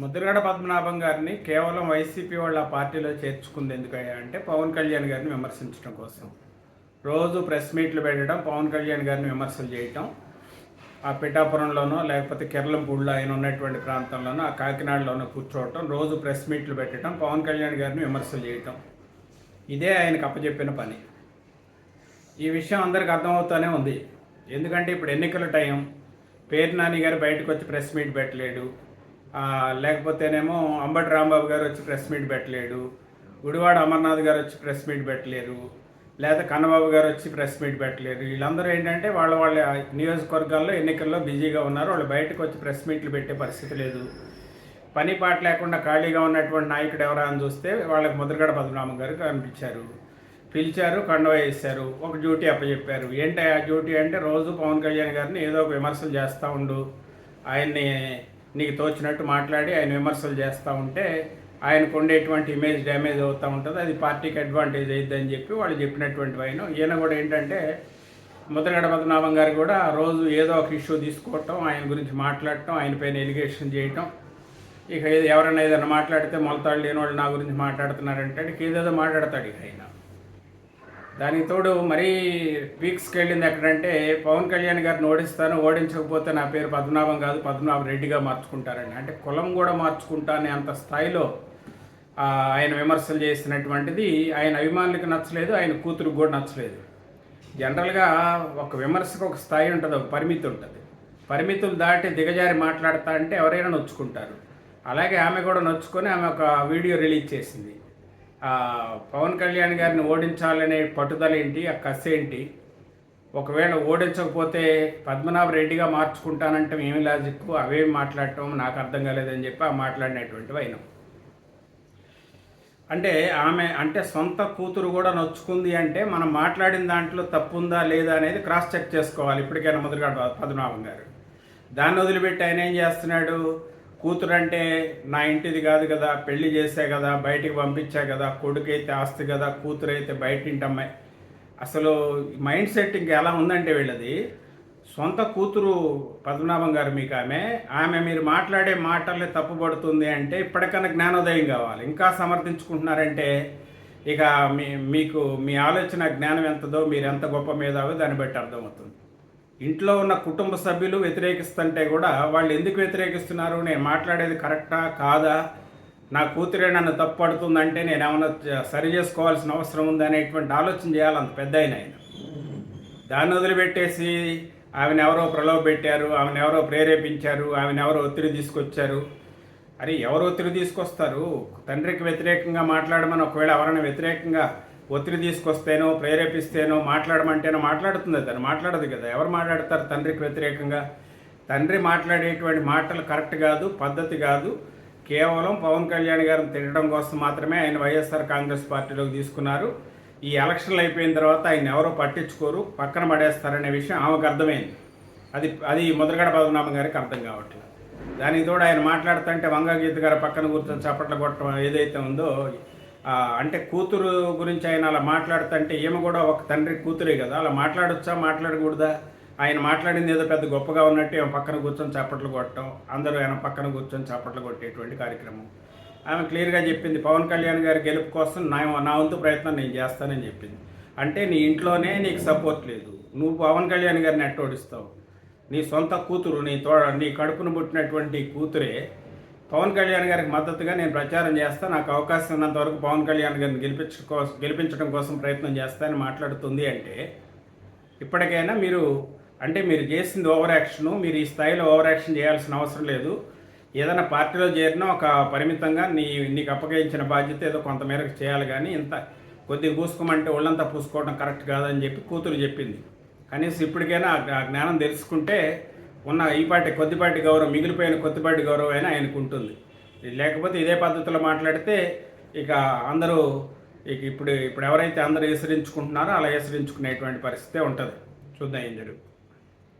ముద్రగడ పద్మనాభం గారిని కేవలం వైసీపీ వాళ్ళ పార్టీలో చేర్చుకుంది ఎందుకయ్యా అంటే పవన్ కళ్యాణ్ గారిని విమర్శించడం కోసం. రోజు ప్రెస్ మీట్లు పెట్టడం పవన్ కళ్యాణ్ గారిని విమర్శలు చేయటం ఆ పిఠాపురంలోనో లేకపోతే కెర్లంపూడిలో ఆయన ఉన్నటువంటి ప్రాంతంలోనో ఆ కాకినాడలోనో కూర్చోవటం రోజు ప్రెస్ మీట్లు పెట్టడం పవన్ కళ్యాణ్ గారిని విమర్శలు చేయటం. ఇదే ఆయనకు అప్పచెప్పిన పని. ఈ విషయం అందరికి అర్థమవుతూనే ఉంది. ఎందుకంటే ఇప్పుడు ఎన్నికల టైం. పేరు నాని గారు బయటకు వచ్చి ప్రెస్ మీట్ పెట్టలేడు. లేకపోతేనేమో అంబటి రాంబాబు గారు వచ్చి ప్రెస్ మీట్ పెట్టలేడు గుడివాడ అమర్నాథ్ గారు వచ్చి ప్రెస్ మీట్ పెట్టలేరు లేదా కన్నబాబు గారు వచ్చి ప్రెస్ మీట్ పెట్టలేరు. వీళ్ళందరూ ఏంటంటే వాళ్ళ వాళ్ళ నియోజకవర్గాల్లో ఎన్నికల్లో బిజీగా ఉన్నారు వాళ్ళు బయటకు వచ్చి ప్రెస్ మీట్లు పెట్టే పరిస్థితి లేదు. పని పాట లేకుండా ఖాళీగా ఉన్నటువంటి నాయకుడు ఎవరా అని చూస్తే వాళ్ళకి ముద్రగడ పద్మనాభం గారు కనిపించారు. పిలిచారు కండవ వేశారు ఒక డ్యూటీ అప్పచెప్పారు. ఏంటి ఆ డ్యూటీ అంటే రోజు పవన్ కళ్యాణ్ గారిని ఏదో ఒక విమర్శలు చేస్తూ ఉండు ఆయన్ని నీకు తోచినట్టు మాట్లాడి ఆయన విమర్శలు చేస్తూ ఉంటే ఆయనకు ఉండేటువంటి ఇమేజ్ డ్యామేజ్ అవుతూ ఉంటుంది. అది పార్టీకి అడ్వాంటేజ్ అయ్యిద్ది చెప్పి వాళ్ళు చెప్పినటువంటి ఆయన ఈయన కూడా ఏంటంటే ముద్రగడ పద్మనాభం గారు కూడా రోజు ఏదో ఒక ఇష్యూ తీసుకోవటం ఆయన గురించి మాట్లాడటం ఆయన పైన ఎలిగేషన్ చేయటం. ఇక ఏదో ఎవరైనా ఏదైనా మాట్లాడితే మొలతాడు లేని వాళ్ళు నా గురించి మాట్లాడుతున్నారంటే ఇక ఏదేదో మాట్లాడతాడు ఇక ఆయన. దానికి తోడు మరీ వీక్స్కి వెళ్ళింది ఎక్కడంటే పవన్ కళ్యాణ్ గారిని ఓడిస్తాను ఓడించకపోతే నా పేరు పద్మనాభం కాదు పద్మనాభం రెడ్డిగా మార్చుకుంటారని. అంటే కులం కూడా మార్చుకుంటానే అంత స్థాయిలో ఆయన విమర్శలు చేసినటువంటిది ఆయన అభిమానులకు నచ్చలేదు ఆయన కూతురు కూడా నచ్చలేదు. జనరల్గా ఒక విమర్శకు ఒక స్థాయి ఉంటుంది ఒక పరిమితి ఉంటుంది. పరిమితులు దాటి దిగజారి మాట్లాడతా అంటే ఎవరైనా నొచ్చుకుంటారు. అలాగే ఆమె కూడా నొచ్చుకొని ఆమె ఒక వీడియో రిలీజ్ చేసింది. పవన్ కళ్యాణ్ గారిని ఓడించాలనే పట్టుదల ఏంటి? ఆ కసి ఏంటి? ఒకవేళ ఓడించకపోతే పద్మనాభ రెడ్డిగా మార్చుకుంటానంటే ఏమి లాజిక్ అవేమి మాట్లాడటం నాకు అర్థం కాలేదని చెప్పి ఆ మాట్లాడినటువంటి అయినా అంటే ఆమె అంటే సొంత కూతురు కూడా నొచ్చుకుంది అంటే మనం మాట్లాడిన దాంట్లో తప్పు ఉందా లేదా అనేది క్రాస్ చెక్ చేసుకోవాలి. ఇప్పటికైనా మొదలుగా పద్మనాభం గారు. దాన్ని వదిలిపెట్టి ఆయన ఏం చేస్తున్నాడు? కూతురు అంటే నా ఇంటిది కాదు కదా పెళ్ళి చేసే కదా బయటికి పంపించా కదా కొడుకు అయితే ఆస్తి కదా కూతురు అయితే బయట ఇంటమ్మాయి అసలు మైండ్ సెట్ ఇంకా ఎలా ఉందంటే వీళ్ళది సొంత కూతురు పద్మనాభం గారు మీకు ఆమె ఆమె మీరు మాట్లాడే మాటలే తప్పుపడుతుంది అంటే ఇప్పటికన్నా జ్ఞానోదయం కావాలి. ఇంకా సమర్థించుకుంటున్నారంటే ఇక మీ మీకు మీ ఆలోచన జ్ఞానం ఎంతదో మీరు ఎంత గొప్ప మేధావో దాన్ని బట్టి అర్థమవుతుంది. ఇంట్లో ఉన్న కుటుంబ సభ్యులు వ్యతిరేకిస్తుంటే కూడా వాళ్ళు ఎందుకు వ్యతిరేకిస్తున్నారు నేను మాట్లాడేది కరెక్టా కాదా? నా కూతురే నన్ను తప్పుపడుతుందంటే నేను ఏమైనా సరి చేసుకోవాల్సిన అవసరం ఉంది అనేటువంటి ఆలోచన చేయాలి అంత పెద్ద ఆయన ఆయన. దాన్ని వదిలిపెట్టేసి ఆమెను ఎవరో ప్రలోభ పెట్టారు ఆమెను ఎవరో ప్రేరేపించారు ఆమెను ఎవరో ఒత్తిడి తీసుకొచ్చారు. అరే ఎవరు ఒత్తిడి తీసుకొస్తారు? తండ్రికి వ్యతిరేకంగా మాట్లాడమని ఒకవేళ ఎవరైనా వ్యతిరేకంగా ఒత్తిడి తీసుకొస్తేనో ప్రేరేపిస్తేనో మాట్లాడమంటేనో మాట్లాడుతుంది తను. మాట్లాడదు కదా. ఎవరు మాట్లాడతారు తండ్రికి వ్యతిరేకంగా? తండ్రి మాట్లాడేటువంటి మాటలు కరెక్ట్ కాదు పద్ధతి కాదు. కేవలం పవన్ కళ్యాణ్ గారిని తిట్టడం కోసం మాత్రమే ఆయన వైఎస్ఆర్ కాంగ్రెస్ పార్టీలోకి తీసుకున్నారు. ఈ ఎలక్షన్లు అయిపోయిన తర్వాత ఆయన ఎవరో పట్టించుకోరు పక్కన పడేస్తారనే విషయం ఆమెకు అర్థమైంది. అది అది ముద్రగడ పద్మనాభం గారికి అర్థం కావట్లేదు. దానికి తోడు ఆయన మాట్లాడుతుంటే వంగగీత గారు పక్కన కూర్చొని చప్పట్లు కొట్టడం ఏదైతే ఉందో అంటే కూతురు గురించి ఆయన అలా మాట్లాడుతుంటే ఈమె కూడా ఒక తండ్రి కూతురే కదా అలా మాట్లాడొచ్చా మాట్లాడకూడదా? ఆయన మాట్లాడింది ఏదో పెద్ద గొప్పగా ఉన్నట్టు ఈమె పక్కన కూర్చొని చప్పట్లు కొట్టడం అందరూ ఆయన పక్కన కూర్చొని చప్పట్లు కొట్టేటువంటి కార్యక్రమం. ఆమె క్లియర్గా చెప్పింది పవన్ కళ్యాణ్ గారి గెలుపు కోసం నా నా వంతు ప్రయత్నం నేను చేస్తానని చెప్పింది. అంటే నీ ఇంట్లోనే నీకు సపోర్ట్ లేదు. నువ్వు పవన్ కళ్యాణ్ గారిని ఎట్టోడిస్తావు నీ సొంత కూతురు నీ తో నీ కడుపును పుట్టినటువంటి కూతురే పవన్ కళ్యాణ్ గారికి మద్దతుగా నేను ప్రచారం చేస్తా. నాకు అవకాశం ఉన్నంత వరకు పవన్ కళ్యాణ్ గారిని గెలిపించ కోసం గెలిపించడం కోసం ప్రయత్నం చేస్తానని మాట్లాడుతుంది అంటే ఇప్పటికైనా మీరు అంటే మీరు చేసింది ఓవర్ యాక్షను మీరు ఈ స్థాయిలో ఓవర్ యాక్షన్ చేయాల్సిన అవసరం లేదు. ఏదైనా పార్టీలో చేరినా ఒక పరిమితంగా నీ నీకు అప్పగించిన బాధ్యత ఏదో కొంతమేరకు చేయాలి కానీ ఇంత కొద్దిగా పూసుకోమంటే ఒళ్ళంతా పూసుకోవడం కరెక్ట్ కాదని చెప్పి కూతురు చెప్పింది. కనీసం ఇప్పటికైనా ఆ జ్ఞానం తెలుసుకుంటే ఉన్న ఈపాటి కొద్దిపాటి గౌరవం మిగిలిపోయిన కొద్దిపాటి గౌరవం అయినా ఆయనకు ఉంటుంది లేకపోతే ఇదే పద్ధతిలో మాట్లాడితే ఇక అందరూ ఇక ఇప్పుడు ఇప్పుడు ఎవరైతే అందరూ హెసరించుకుంటున్నారో అలా హెసరించుకునేటువంటి పరిస్థితే ఉంటుంది. చూద్దాం ఏం జరుగుతుంది.